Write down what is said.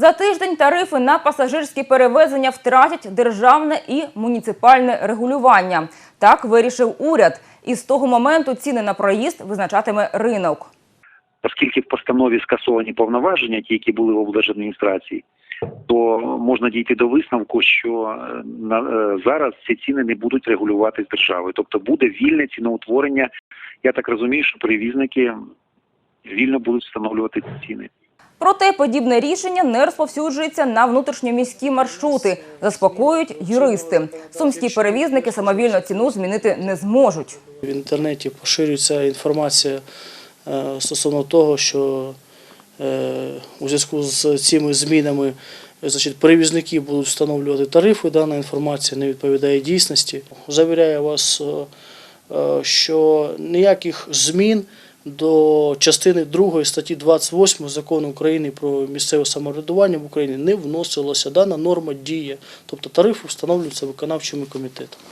За тиждень тарифи на пасажирські перевезення втратять державне і муніципальне регулювання. Так вирішив уряд. І з того моменту ціни на проїзд визначатиме ринок. оскільки в постанові скасовані повноваження, ті, які були в облдержадміністрації, то можна дійти до висновку, що е, на е, зараз ці ціни не будуть регулюватись державою, тобто буде вільне ціноутворення. Я так розумію, що перевізники вільно будуть встановлювати ці ціни. Проте подібне рішення не розповсюджується на внутрішньоміські маршрути, заспокоюють юристи. Сумські перевізники самовільно ціну змінити не зможуть. В інтернеті поширюється інформація е, стосовно того, що е, у зв'язку з цими змінами значить, перевізники будуть встановлювати тарифи. Дана інформація не відповідає дійсності. Завіряю вас, е, що ніяких змін до частини 2 статті 28 закону України про місцеве самоврядування в Україні не вносилося. Дана норма діє, тобто тарифи встановлюються виконавчими комітетами.